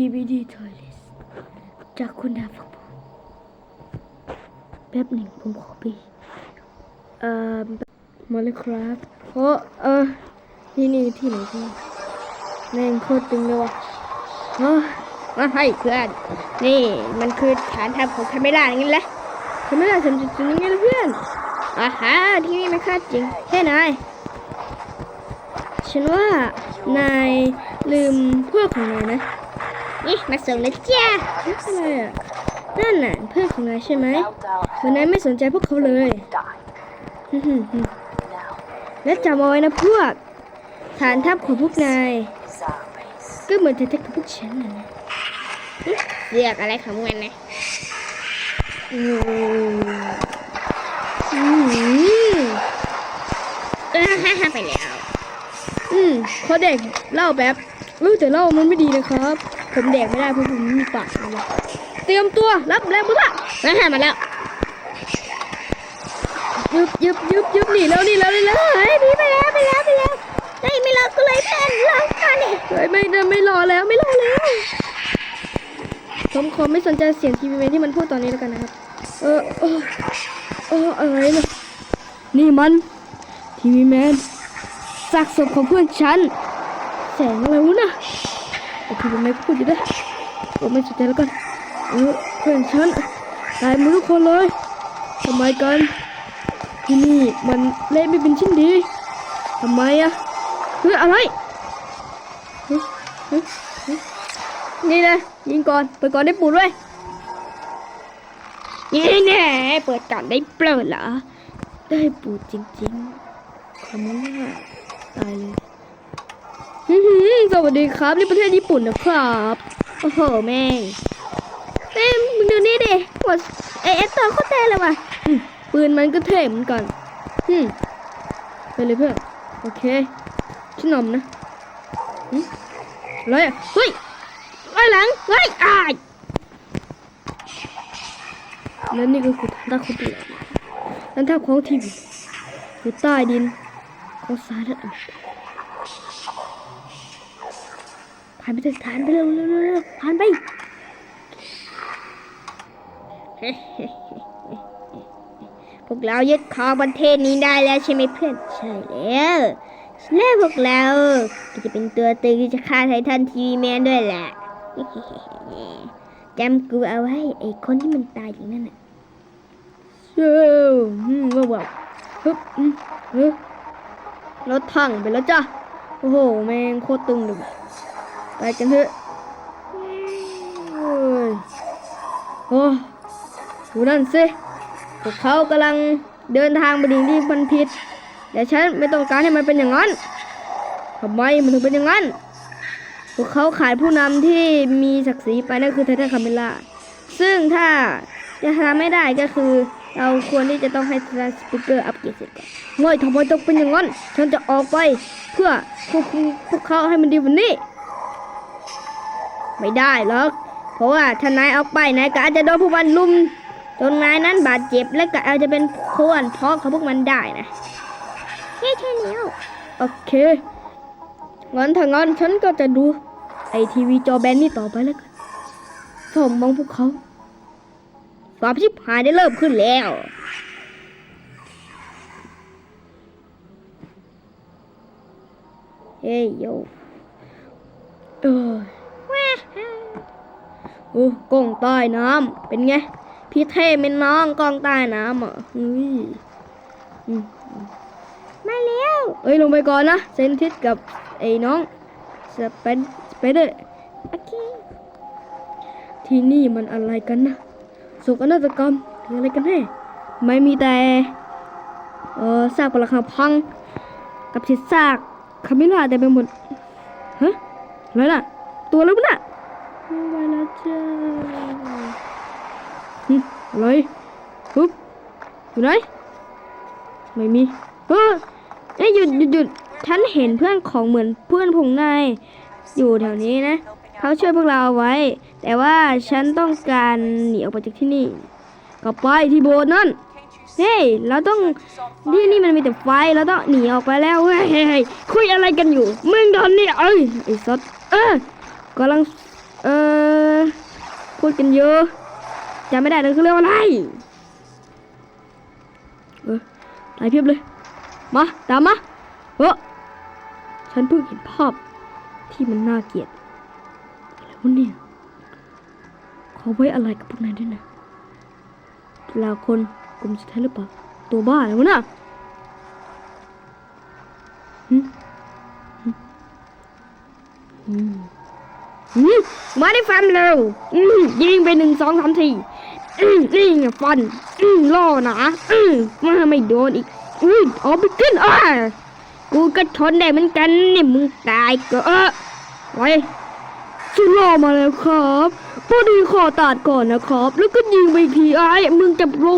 กีบีดีทอยเลสจากคุณดาฟักผมแป๊บหนึ่งผมขอไปเอ่อมาเลยครับโอ้เออที่นี่ที่ไหนที่แม่งโคตรตึงเลยว่ะเฮ้มาให้เพื่อน นี่มันคือฐานทัพของคาเมล่าอย่างนี้แหละทำไมล่ะฉันจะจะยังไงล่ะเพื่อนอาฮะที่นี่มันค่าจริงแค่นายฉันว่านายลืมพื่อนของนายนะ นี่มาส่งเลยจ้าไม่เป็นไรอะนั่นน่ะเพื่อนของนายใช่ไหมเหมือนนายไม่สนใจพวกเขาเลยฮึ่มๆๆและจำเอาไว้นะพวก ฐานทัพของพวกนายก็เหมือนฐานทัพของพวกฉันนะนะเรียกอะไรของมันนะอืมอืมเออฮ่าฮ่าไปแล้ว อืมขอแดกเหล้าแป๊บเออแต่เหล้ามันไม่ดีนะครับ ผมแดกไม่ได้เพราะผมไม่มีปากนะเตรียมตัวรับแรงบุษะมาหามาแล้วยึบยึบยึบยึบหนีแล้วหนีแล้วหนีแล้วเฮ้ยหนีไปแล้วไปแล้วไปแล้วเฮ้ยไม่รอกูเลยเพื่อนรอก่อนดิเฮ้ยไม่ไม่ไม่รอแล้วไม่รอแล้วผมขอไม่สนใจเสียงทีวีแมนที่มันพูดตอนนี้แล้วกันนะครับ เออเออเอออะไรนะนี่มันทีวีแมนซากศพของเพื่อนฉันแสงอะไรวะนะ ไอทีวีแมนก็พูดอยู่ด้วยผมไม่สนใจแล้วกันเออเพื่อนฉันตายหมดทุกคนเลยทำไมกันที่นี่มันเละไม่เป็นชิ้นดีทำไมอะเฮ้ยอะไรนี่นะยิงก่อนเปิดก่อนได้ปูดด้วยนี่แน่เปิดก่อนได้เปลิดเหรอได้ปูดจริงๆคำว่าตายเลย สวัสดีครับนี่ประเทศญี่ปุ่นนะครับโอ้โหแม่งแม่งมึงดูนี่ดิหัวไอเอสตัวโคตรเท่เลยว่ะปืนมันก็เท่เหมือนกันอืมไปเลยเพื่อนโอเคชิ้นนมนะอืมอะไรอะเฮ้ยไอ้หลังเฮ้ยอ้ายและนี่ก็คือทางคุตีนั่นท่าของทีวีอยู่ใต้ดินของสหรัฐอเมริก ผ่านไปเถอะผ่านไปเร็วเร็วเร็วผ่านไปพวกเรายึดครองประเทศนี้ได้แล้วใช่ไหมเพื่อนใช่แล้วและพวกเราก็จะเป็นตัวตึงที่จะฆ่าไททันทีวีแมนด้วยแหละจำกูเอาไว้ไอ้คนที่มันตายอย่างนั้นน่ะเย้ว้าวฮึบฮ้ยรถถังไปแล้วจ้ะโอ้โหแม่งโคตรตึงเลย ไปกันเถอะเฮ้ยโอ้ดูนั่นสิพวกเขากำลังเดินทางไปดิ่งที่มันผิดแต่ฉันไม่ต้องการให้มันเป็นอย่างนั้นทำไมมันถึงเป็นอย่างนั้น พวกเขาขาดผู้นำที่มีศักดิ์ศรีไปนั่นคือไททันคาเมล่า ซึ่งถ้าจะทำไม่ได้ก็คือ เราควรที่จะต้องให้ไททันสปิเกอร์อัปเกรดเสร็จก่อนไม่ทำไมต้องเป็นอย่างนั้น ฉันจะออกไปเพื่อควบคุมพวกเขาให้มันดีกวันนี้ ไม่ได้หรอก เพราะว่าถ้านายออกไปนายก็อาจจะโดนพวกมันลุมจนนายนั้นบาดเจ็บและก็อาจจะเป็นคนท้องของพวกมันได้นะเฮ้ยใช่แล้วโอเคงั้นถ้างั้นฉันก็จะดูไอทีวีจอแบนนี่ต่อไปแล้วกันสมมองพวกเขาความชิบหายได้เริ่มขึ้นแล้วเฮ้ยโยเออโอ้กล้องใต้น้ำเป็นไง พี่เท่เป็นน้องกล้องใต้น้ำอะเฮ้ยมาแล้วเอ้ยลงไปก่อนนะเซนทิสกับไอ้น้องสเปนสเปเดอร์โอเคที่นี่มันอะไรกันนะโศกนาฏกรรมหรืออะไรกันแน่ไม่มีแต่ เออซากปรักหักพัง กับทิศซากคามิล่าแต่ไปหมดฮะอะไรน่ะ ตัวอะไรวะน่ะ จ้าหึอะไรปุ๊บอยู่ไหนไม่มีเฮ้ยเอ้ยหยุดหยุดหยุดฉันเห็นเพื่อนของเหมือนเพื่อนผงนายอยู่แถวนี้นะ เขาช่วยพวกเราเอาไว้ แต่ว่าฉันต้องการหนีออกไปจากที่นี่กลับไปที่โบสถ์นั่นเฮ้ยเราต้องที่นี่มันมีแต่ไฟเราต้องหนีออกไปแล้วเฮ้ยคุยอะไรกันอยู่ มึงโดนนี่เอ้ยไอ้สัสเออกำลัง เออพูดกันเยอะจำไม่ได้เลยเขาเรียกว่าอะไรเออตายเพียบเลย มา ตามมาเออฉันเพิ่งเห็นภาพที่มันน่าเกลียดอะไรวะเนี่ยขอไว้อะไรกับพวกนายด้วยนะลาคนกลุ่มสุดท้ายหรือเปล่า ตัวบ้าอะไรวะน่ะหึหึอืมอืม มาได้ฟันเร็วยิงไปหนึ่งสองสามทีนี่ไงฟันล่อหนามาไม่โดนอีกอืมเอาไปกินอะกูก็ทนได้เหมือนกันนี่มึงตายก็เออไว้สุดล่อมาแล้วครับพอดีขอตัดก่อนนะครับ แล้วก็ยิงไปทีไอ้มึงจะโล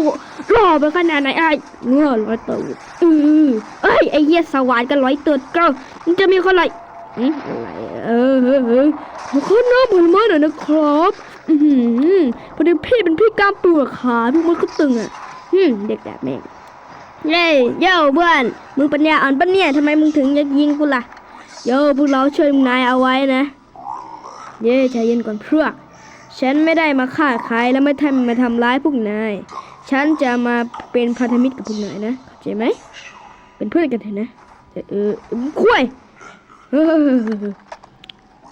ล่อไปขนาดไหนไอ้เงื่อร้อยตัวเออเอ้ยไอ้เหี้ยสวรรค์กันร้อยตัวก็มึงจะมีคนไร อืมอะไรเออเออเออขอน้าผลไม้หน่อยนะครับอือพอดีพี่เป็นพี่กล้ามปูอะขาพี่มันก็ตึงอะอืมเด็กแบบแม่งเย้เย้เพื่อนมึงปัญญาอ่อนปะเนี่ยทำไมมึงถึงจะยิงกูล่ะเย้พวกเราช่วยนายเอาไว้นะ เย้ใจเย็นก่อนเพื่อฉันไม่ได้มาฆ่าใครและไม่ทำมาทำร้ายพวกนาย ฉันจะมาเป็นพันธมิตรกับพวกนายนะเข้าใจไหมเป็นเพื่อนกันเถอะนะเออคุย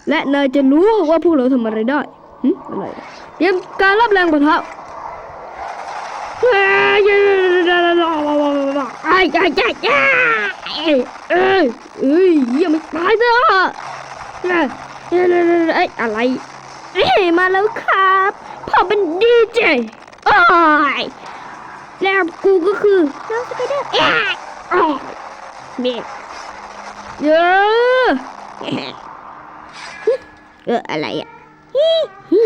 และนายจะรู้ว่าพวกเราทำอะไรได้อะไรเตรียมการรับแรงปะทะเฮ้ยไอ้ไอ้ไอ้ไอ้เอ้ยเอ้ยยังไม่ตายเถอะเอ้ยเอ้ยอะไรเอ้ยมาแล้วครับพ่อเป็นดีเจโอ้ยแล้วกูก็คือน้องสไปเดอร์เอ้ยโอ้ยเบ็ดเยอะ เอออะไรอะฮิฮิ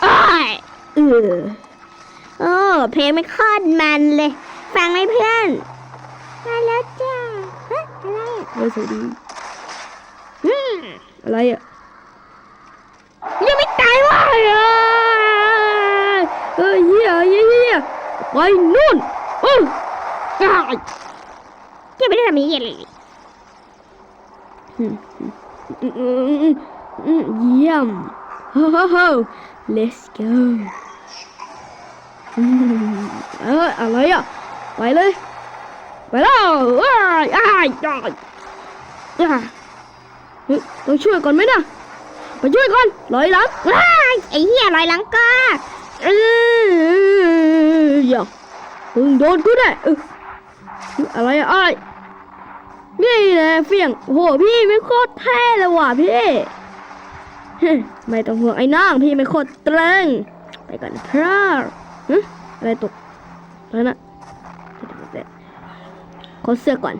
โอ้ยเออโอ้เพลงไม่คตรมันเลย ฟังไหมเพื่อน มาแล้วจ้าฮะอะไรอะเฮ้ยสวัสดีอืมอะไรอะยังไม่ตายวะเอ้ยเฮ้ยเฮียเฮียเฮียไปนู่นโอ้ยอ้ายยังไม่ได้ทำนี้เลยอืมอืมอืมอืม เยี่ยมโฮโฮโฮ let's go อืมเอออะไรอะ ไปเลย ไปแล้วอ้ายอ้ายอ้ายอ้าต้องช่วยก่อนไหมนะไปช่วยก่อนลอยหลังว้ายไอ้เหี้ยลอยหลังก็เอ้ยอย่ามึงโดนกูได้เอออะไรอะอ้าย นี่แหละเฟียงโหพี่ไม่โคตรเท่เลยว่ะพี่ไม่ต้องห่วงไอ้น้องพี่ไม่โคตรเตรงไปก่อนพร่าฮะอะไรตกอะไรนะขอเสื้อก่อน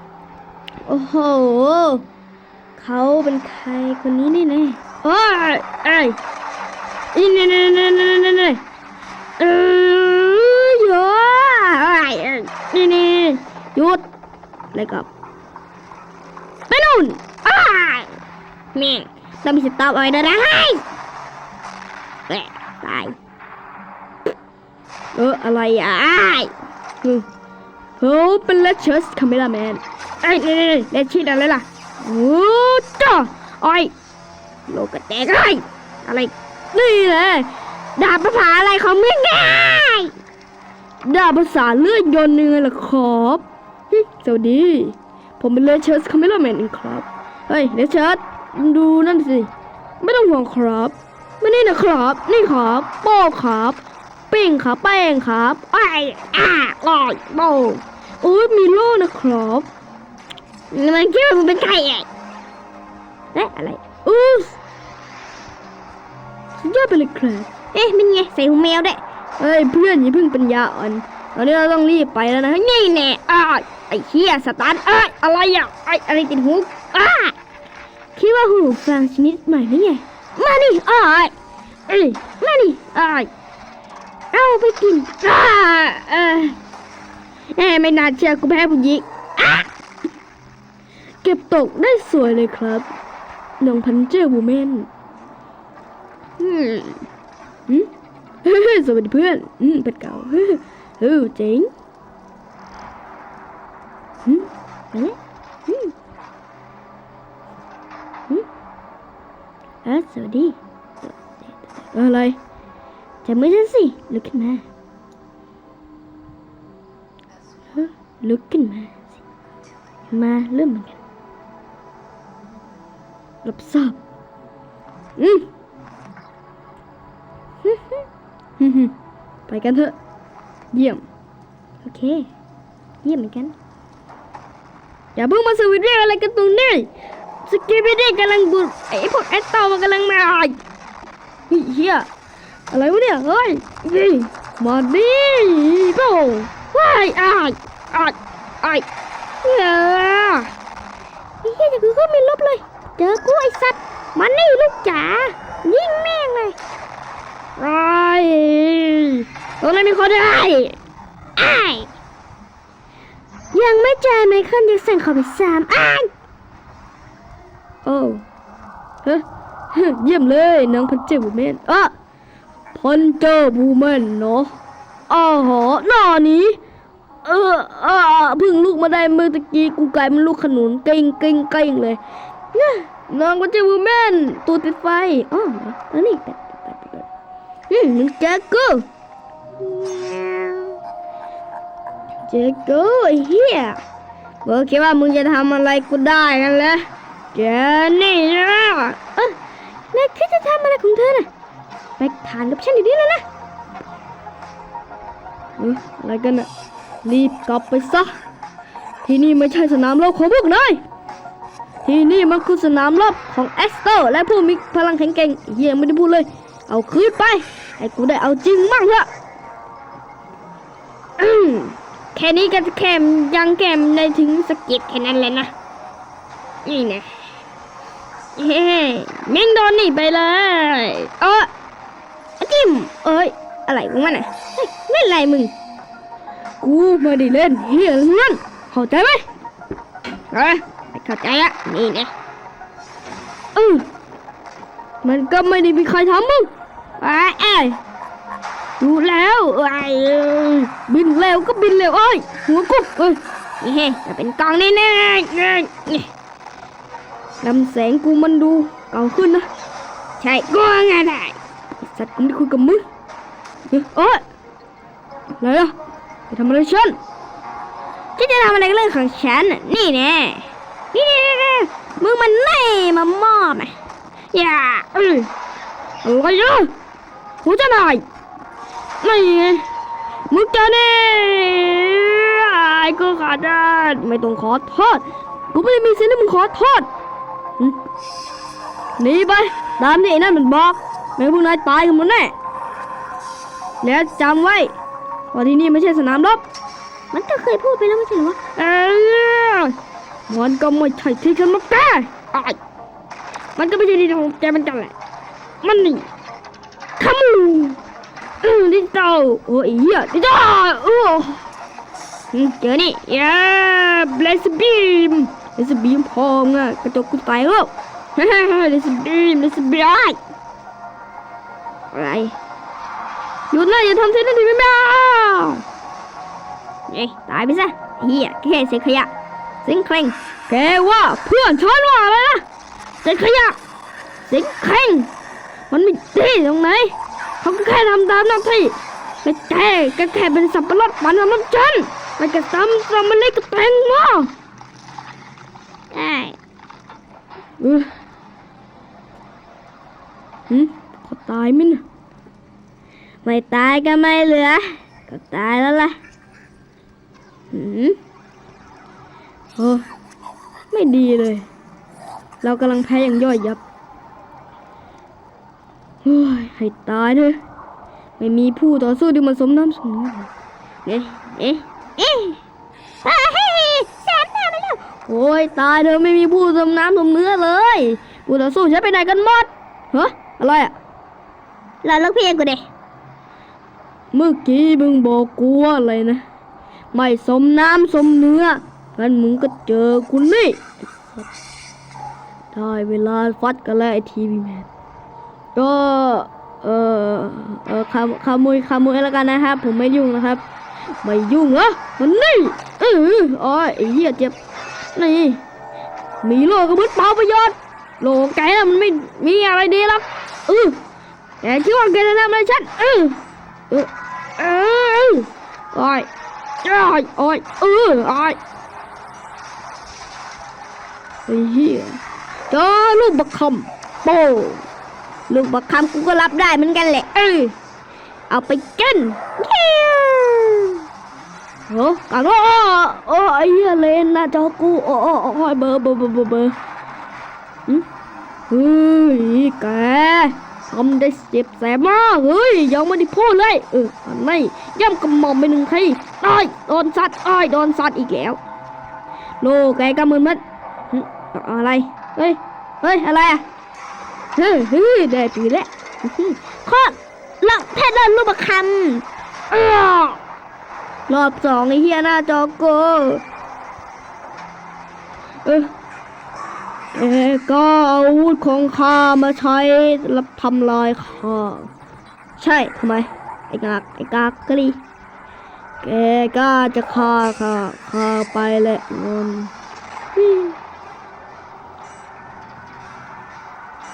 โอ้โหเขาเป็นใครคนนี้นี่น่โอ้ยไอ้ยนี่นี่นี่นี่นี่นี่นี่เออเยอะไอ้นี่นี่หยุดอะไรกับ ไปนู่นอ้ายแม่งต้องมีสต็อปเอาไว้ด้วยนะให้แหะตาย เอออะไรอะอ้ายอืมเป็นเลเชอร์สคาเมราแมนไอ้ยนี่นี่นี่เลชิดอะไรล่ะโอ้จ้าไอ้โลกระแตกเลยอะไรนี่แหละดาบภาษาอะไรเของมึงง่ายดาบภาษาเลือดยนต์เนื้อละครับสวัสดี ผมเป็นเลเชอร์สคาเมราแมนครับ เฮ้ยเลเชอร์สดูนั่นสิ ไม่ต้องห่วงครับ ไม่นี่นะครับ นี่ครับโป้ครับปิ้งครับแป้งครับไอ้อ่าลอยโป้โอ้ยมีโล่นะครับมันคิดว่ามึงเป็นใครอะเอ๊ะอะไรอู้สุดยอดไปเลยครับเอ๊ะเป็นไงใส่หูแมวได้เฮ้ยเพื่อนอย่าเพิ่งปัญญาอ่อนตอนนี้เราต้องรีบไปแล้วนะนี่แน่อ้า ไอ้เหี้ยสตาร์ทเอ้ยอะไรอะไอ้อะไรติดหูอ้าคิดว่าหูฟังชนิดใหม่ไหมไงมานี่อ้ายเอ้ยมานี่อ้ายเอาไปกินอ้าเอ้ยเอ้ยไม่น่าเชื่อกูแพ้ผู้หญิงอะเก็บตกได้สวยเลยครับน้องพันเจอร์บูแมนอืมอืมเฮ้ยสวัสดีเพื่อน อืมเป็ดเก่าเฮ้ยเจ๋ง อืมไปแล้วอืมอืมอะสวัสดีอะไรจับมือฉันสิลุกขึ้นมาฮะลุกขึ้นมามาเริ่มเหมือนกันรับทราบอืมไปกันเถอะ เยี่ยม โอเค เยี่ยมเหมือนกัน อย่าเพิ่งมาสวิตเรียกอะไรกันตรงนี้สกีบิดี้กำลังดูดไอ้พวกแอตเตอร์มันกำลังมาเฮ้ยเฮียอะไรวะเนี่ยเฮ้ยนี่มาดิโป้ว้ายอ้ายอ้ายอ้ายเฮ้ยไอ้เหี้ยจะคือก็ไม่ลบเลย เจอกูไอ้สัตว์มันนี่ลูกจ๋ายิงแม่งเลยไอ้ตรงนั้นมีคนได้ไอ้ ยังไม่จ่ายไมเคิลแจ็คสันขอไปสามอ้ายโอ้เฮ้ยเยี่ยมเลยน้องพันเจบูแมนอะพันเจบูแมนเนาะอ๋อหอหน้านี้เออเออพึ่งลูกมาได้เมื่อตะกี้กูกลายเป็นลูกขนุนเก่งเก่งเก่งเลยนะน้องพันเจอร์บูแมนตัวติดไฟอ๋ออันนี้แปดแปดแปดแปดอืมมันเจอกู เจอกูไอ้เหี้ยบอกแค่ว่ามึงจะทำอะไรกูได้กันแหละแกนี่นะเออแล้วคิดจะทำอะไรของเธอน่ะไปทานกับฉันอยู่ดีเลยนะเอ้ยอะไรกันน่ะรีบกลับไปซะ ที่นี่ไม่ใช่สนามรบของพวกนายที่นี่มันคือสนามรบของแอสเตอร์ และผู้มีพลังแข็งแกร่งเฮียไม่ได้พูดเลย เอาคืนไปให้กูได้เอาจริงมั่งเถอะ แค่นี้ก็แค่ยังแกมในถึงสะกิดแค่นั้นแหละนะ นี่นะเฮ้เม่งโดนหนีไปเลยเอออะจิ้มเอ้ย อะไรของมันอะเฮ้ยเล่นอะไรมึง กูไม่ได้เล่นเฮียเล่นเข้าใจไหมเอ้ยเข้าใจอะนี่นะเออมันก็ไม่ได้มีใครทำมึงไอ้ไอ้ ยดูแล้วไอ้บินเร็วก็บินเร็วเอ้ยหัวกุ๊บเอ้ยนี่เฮ้จะเป็นกองแน่แน่ๆนี่ลำแสงกูมันดูเก่าขึ้นนะใช่ก็ไงได้สัตว์กูไม่คุยกับมึงเฮ้ยเอ้ยอะไรอะไปทำอะไรฉันที่จะทำอะไรกับเรื่องของฉันนี่แน่นี่นี่นี่มึงมันไม่มามอบอะอย่าเอ้อะไรอะหัวจะหน่อย ไม่ไงมึงจะเนี่ยไอ้ก็ขาดได้ไม่ต้องขอโทษกูไม่ได้มีสิทธิ์ให้มึงขอโทษหึหนีไปตามที่ไอ้นั่นมันบอกไม่งั้นพวกนายตายกันหมดแน่แล้วจำไว้ว่าที่นี่ไม่ใช่สนามรบมันก็เคยพูดไปแล้วไม่ใช่เหรอวะเออมันก็ไม่ใช่ที่ฉันมาแก้อ้ายมันก็ไม่ใช่ที่ของแกมันกันแหละมันนี่ขมู เออดิเจ้าโอ้ยเหี้ยดิเจ้าโอ้เจอนี่เย้เบลสบีมเบลสบีมพร้องอะกระจกกูตายแล้วเบลสบีมเบลสบีมอะไรหยุดเลยอย่าทำเส้นนาทีไม่มาเอ้ยตายไปซะเฮียแค่เศษขยะสิงเคร่งแกว่าเพื่อนฉันว่าอะไรนะเศษขยะเศษแข็งมันไม่ดีตรงไหน เขาก็แค่ทำตามหน้าที่แต่แกก็แค่เป็นสับปะรดมันทำน้ำจันไปกระซ้ำซ้ำมันเล็กกระแตงโมได้เออหืมขาตายไหมนะไม่ตายก็ไม่เหลือ ก็ตายแล้วล่ะหืมเออไม่ดีเลย เรากำลังแพ้อย่างย่อยยับ โอ้ยให้ตายเถอะไม่มีผู้ต่อสู้ที่มันสมน้ำสมเนื้อเอ๊ะเอ๊ะเอ๊ะแสนหน้าไปแล้วโอ้ยตายเธอไม่มีผู้สมน้ำสมเนื้อเลยผู้ต่อสู้ฉันไปไหนกันหมดเฮ้อะไรอะรอลูกพี่กูเด้เมื่อกี้มึงบอกกูว่าอะไรนะ ไม่สมน้ำสมเนื้องั้นมึงก็เจอกูนี่ไอ้สัสได้เวลาฟัดกันแล้วไอทีวีแมน ก็เออเออขโมขโมยขโมยแล้วกันนะครับ ผมไม่ยุ่งนะครับ ไม่ยุ่งเหรอมันนี่เอออ้ยไอ้เหี้ยเจ็บนี่มีโลกระมืดเปล่าประโยชน์โลกแกน่ะมันไม่มีอะไรดีหรอกเออแกคิดว่าแกจะทำอะไรฉันเออเออเออโอ้ยโอ้ยโอ้ยเออโอ้ยไอ้เหี้ยเจอลูกบักคำโป้ ลูกบักคำกูก็รับได้เหมือนกันแหละ เอ้ยเอาไปกินโอ้กันโอ้โอ้ไอ้เลนนะจอกูโอ้โอ้โอ้ยเบอร์เบอร์เบอร์เบอร์เบอร์หึเฮ้ยแกทำได้เจ็บแสบมากเฮ้ยยังไม่ได้พูดเลยเอออันนี้ย่ำกระหม่อมไปหนึ่งทีอ้ายโดนสัตว์อ้ายโดนสัตว์อีกแล้วโลแกกำมือมัดอะไรเฮ้ยเฮ้ยอะไรอะ ฮ้ยเฮ้ยได้ปีแล้วอื้อหือข้อลองแท้เดินลูกบักคอ้าวรอบสองไอ้เฮียหน้าจอโกเออเออก็เอาอาวุธของข้ามาใช้รับทำลายข้าใช่ทำไมไอ้กากไอ้กากกะลีแกก็จะฆ่าข้าข้าไปแหละเงินวิ่ง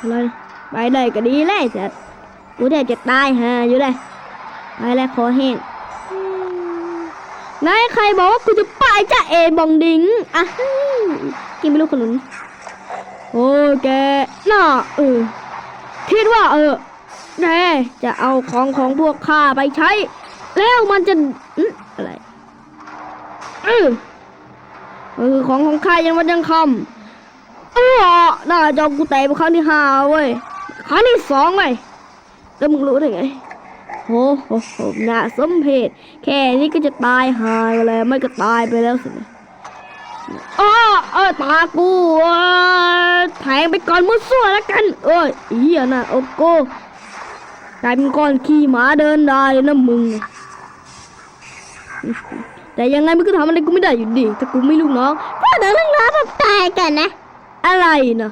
อะไรไปได้ก็ดีเลยแต่กูแทบจะตายฮะอยู่เลยไปแล้วคอแห้งนายใครบอกว่ากูจะไปจะเอบองดิงอะกินไม่รู้ขนุนโอ้แกน่าเออคิดว่าเออแน่จะเอาของของพวกข้าไปใช้ แล้วมันจะอะไรเออเออของของข้ายังวันยังคำ เออน่าจอกูเตะไปครั้งที่ห้าเว้ยครั้งที่สองเลยแล้วมึงรู้ได้ไงโอ้โหโหน่าสมเพชแค่นี้ก็จะตายหายไปแล้วไม่ก็ตายไปแล้วสินะอ้อเออตากูเออแทงไปก่อนมุดสั่วแล้วกัน เอ้ยเฮียน่ะโอ้โกกลายเป็นก้อนขี้หมาเดินได้นะมึง แต่ยังไงมันก็ทำอะไรกูไม่ได้อยู่ดี ถ้ากูไม่ลูกน้องก็เดินเรื่องน้ำแบบตายกันนะ อะไรนะ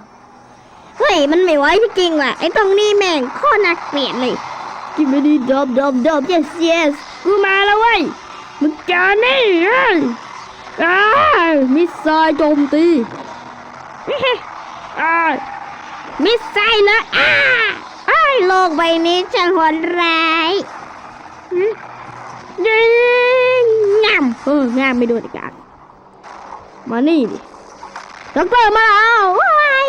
เฮ้ย มันไม่ไหวจริงๆว่ะ ไอ้ตรงนี้แม่งโคตรน่าเกลียดเลย กินไม่ดีดอบดอบดอบ yes yes กูมาแล้วเว้ย มึงจานี่เอ้ยอ้ายมิสไซล์โจมตีอ้ายมิสไซล์เลยอ้าอ้ายโลกใบนี้ช่างโหดร้ายหึยิงงามเอองามไม่โดนอีกอย่างมานี่ดิ ด็อกเตอร์มาแล้วว้าย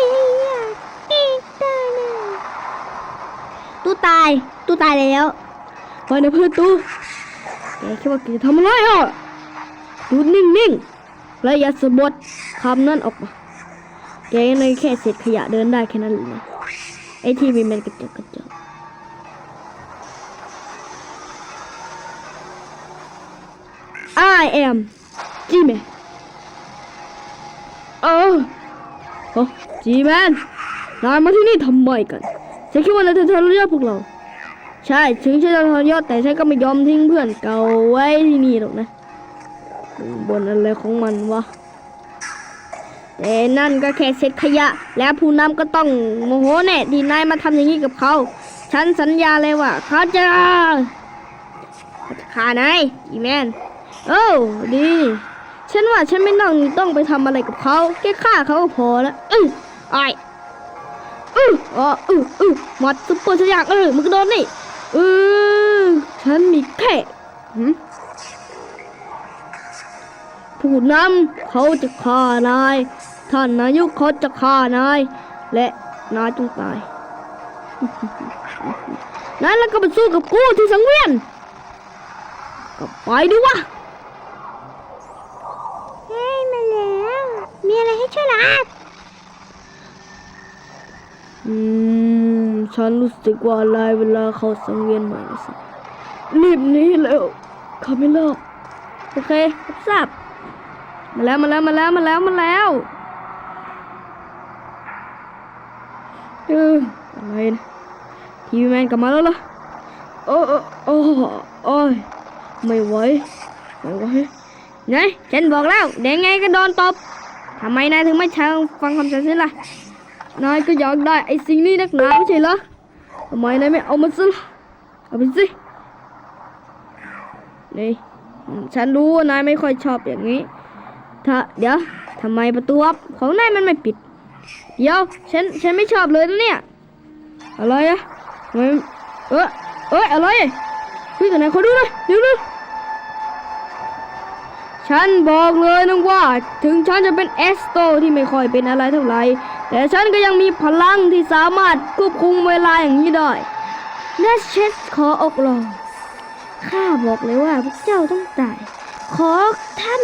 อีกตัวหนึงตู้ตายตู้ตายแล้วไปนะเพื่อนตู้แกคิดว่าแกจะทำอะไรอะดูนิ่งๆและอย่าสะบัดคำนั้นออกมาแกในแค่เศษขยะเดินได้แค่นั้นเลยไอ้ที่มีแมนกระจกกระจก I am G-Man เออโอ้ G-Man นายมาที่นี่ทำไมกันฉันคิดว่านายจะทรยศพวกเรา ใช่ถึงฉันจะทรยศแต่ฉันก็ไม่ยอมทิ้งเพื่อนเก่าไว้ที่นี่หรอกนะบนอะไรของมันวะแต่นั่นก็แค่เศษขยะ และผู้นำก็ต้องโมโหแน่ที่นายมาทำอย่างนี้กับเขา ฉันสัญญาเลยว่าเขาจะเขาจะฆ่านายอีแมนโอ้ดี ฉันว่าฉันไม่ต้องต้องไปทำอะไรกับเขาแค่ฆ่าเขาก็พอแล้วอือไออืออ๋ออืออือหมดซุปเปอร์สยามเออมึงก็โดนนี่เออฉันมีแค่ผู้นำเขาจะฆ่านาย ท่านนายกเขาจะฆ่านาย และนายจงตายนั้นแล้วก็ไปสู้กับกูที่สังเวียน ก็ไปดิวะ เฮ้ยมาแล้ว มีอะไรให้ช่วยหรออืม ฉันรู้สึกว่าอะไรเวลาเขาสังเวียนม่นะสิรีบหนี้แล้วคาเมล่าโอเครับทราบมาแล้วมาแล้วมาแล้วมาแล้วมาแล้วเอออะไรนะทีวีแมนกลับมาแล้วเหรอโอ้โอ้โอ้โอ้ยไม่ไหวไม่ไหวไงฉันบอกแล้วเดี๋ยวไงก็โดนตบ ทำไมนายถึงไม่ชังฟังคำฉันสิล่ะ นายก็อยากได้ไอ้สิ่งนี้นักหนาไม่ใช่เหรอทำไมนายไม่เอามาซะล่ะเอาไปสินี่ฉันรู้ว่านายไม่ค่อยชอบอย่างนี้ถ้าเดี๋ยวทำไมประตูอับของนายมันไม่ปิด เดี๋ยวฉันฉันไม่ชอบเลยนะเนี่ย อะไรอะทำไมเออเอ้ยอะไรเฮ้ยกันไหนขอดูหน่อยเดี๋ยวนะ ฉันบอกเลยนะว่า ถึงฉันจะเป็นเอสโตที่ไม่ค่อยเป็นอะไรเท่าไหร่แต่ฉันก็ยังมีพลังที่สามารถควบคุมเวลาอย่างนี้ได้เนสเชสขออกลองข้าบอกเลยว่าพวกเจ้าต้องตาย ขอท่าน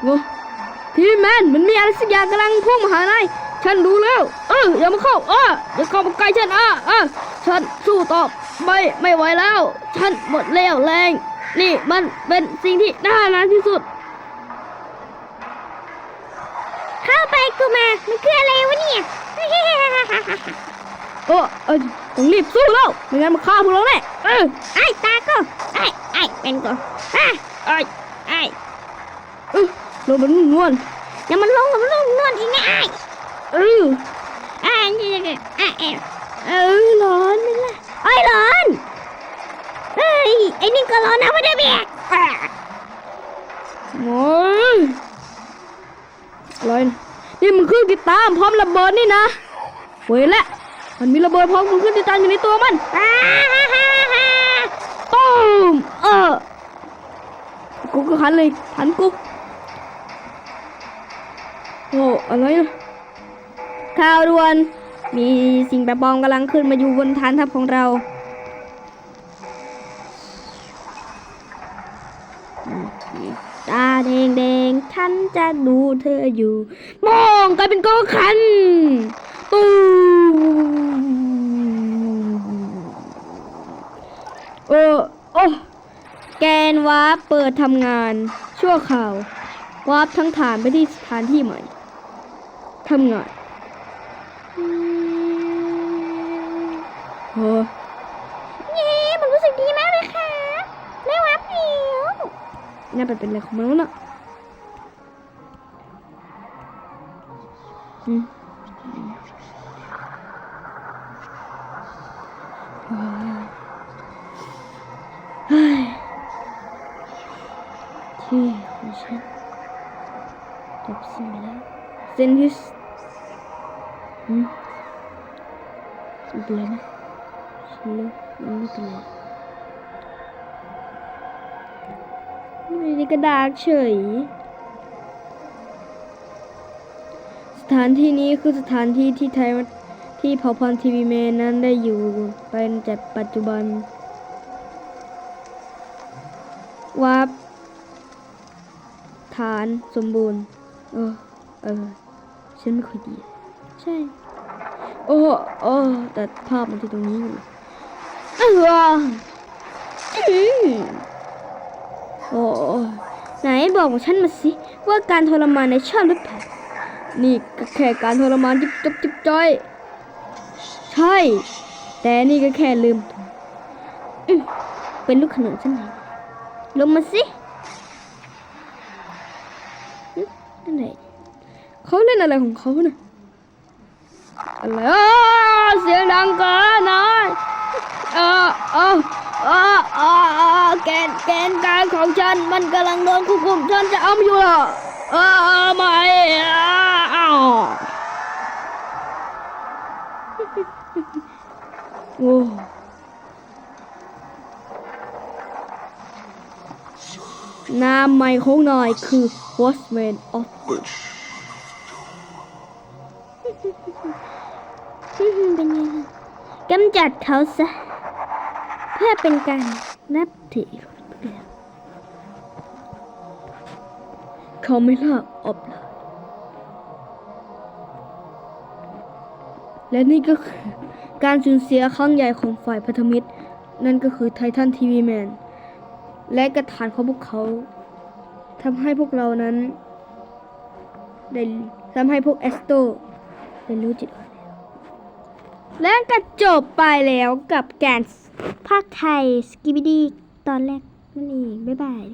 โอ้ทีแมนมันมีอะไรสักอย่างกำลังพุ่งมาหานายฉันรู้แล้ว เอออย่ามาเข้าเอออย่าเข้ามาใกล้ฉันอะอะฉันสู้ต่อไม่ไม่ไหวแล้ว ฉันหมดแรงแรง นี่มันเป็นสิ่งที่น่ารักที่สุด เข้าไปกูมา มันคืออะไรวะเนี่ยเออเออต้องรีบสู้แล้วไม่งั้นมันฆ่าพวกเราแน่เออไอ้ตาก็ไอ้ไอ้เป็นก็อะไอ้ไอ้เออลงมันนวลอย่ามันลงกับมันลงนวดอีกนะไอ้เออไอ้นี่นี่ไอ้ไอ้เออร้อนไหมล่ะไอ้ร้อน เอ้ย ไอ้นี่ก็ร้อนนะไม่ได้เบียกอะโอ้ยอะไรนะนี่มันเครื่องติดตามพร้อมระเบิดนี่นะเว้ยละมันมีระเบิดพร้อมกับเครื่องติดตามอยู่ในตัวมันอ่าฮ่าฮ่าฮ่าตูมเออกูก็หันเลยหันกูโอ้อะไรนะข่าวด่วนมีสิ่งแปลกปลอมกำลังขึ้นมาอยู่บนฐานทัพของเรา ตาแดงแดงฉันจะดูเธออยู่ มองกลายเป็นกอขันตูมเออโอ้แกนวาร์ปเปิดทำงาน ชั่วคราววาร์ปทั้งฐานไปที่สถานที่ใหม่ทำงานโอ้ เย้มันรู้สึกดีมากเลยค่ะไม่วับเหนียว น่าไปเป็นอะไรของมันวะน่ะอืมที่ของฉันจบสิ้นไปแล้วเซนทิสอืมเป็นไรนะฉันรู้มันไม่เป็นไรไม่ได้ กระดาษเฉย สถานที่นี้คือสถานที่ที่ไทยที่เผ่าพันธุ์ทีวีแมนนั้นได้อยู่เป็นแต่ปัจจุบันวาร์ปฐานสมบูรณ์ เออ เออ ฉันไม่ค่อยดี ใช่ โอ้โอ้แต่ภาพมันที่ตรงนี้อยู่เอออืมโอ้ ไหนบอกฉันมาสิ ว่าการทรมานในชอบหรือเปล่านี่ก็แค่การทรมานจิบจบจิบจ้อย ใช่ แต่นี่ก็แค่ลืมตัวเป็นลูกขนุนฉันไหนลงมาสิอืมนั่นไหนเขาเล่นอะไรของเขาเน่ะอะไรเสียงดังเกินนายเออเออ ออเออเออแกนแกนกลางของฉันมันกำลังโดนควบคุมฉันจะเอาไม่อยู่หรอเออไม่อ้าวโอ้นามใหม่ของนายคือ Watchman of t h เป็นไงกำจัดเขาซะ เพื่อเป็นการนับถือเขาไม่ลิกอบเลยและนี่ก็คือการสูญเสียครั้งใหญ่ของฝ่ายพันธมิตร นั่นก็คือไททันทีวีแมน และกระฐานของพวกเขาทำให้พวกเรานั้นได้ทำให้พวกแอสโตได้รู้จิตและก็จบไปแล้วกับการ ภาคไทยสกิบิดีตอนแรกนั่นเอง บ๊ายบาย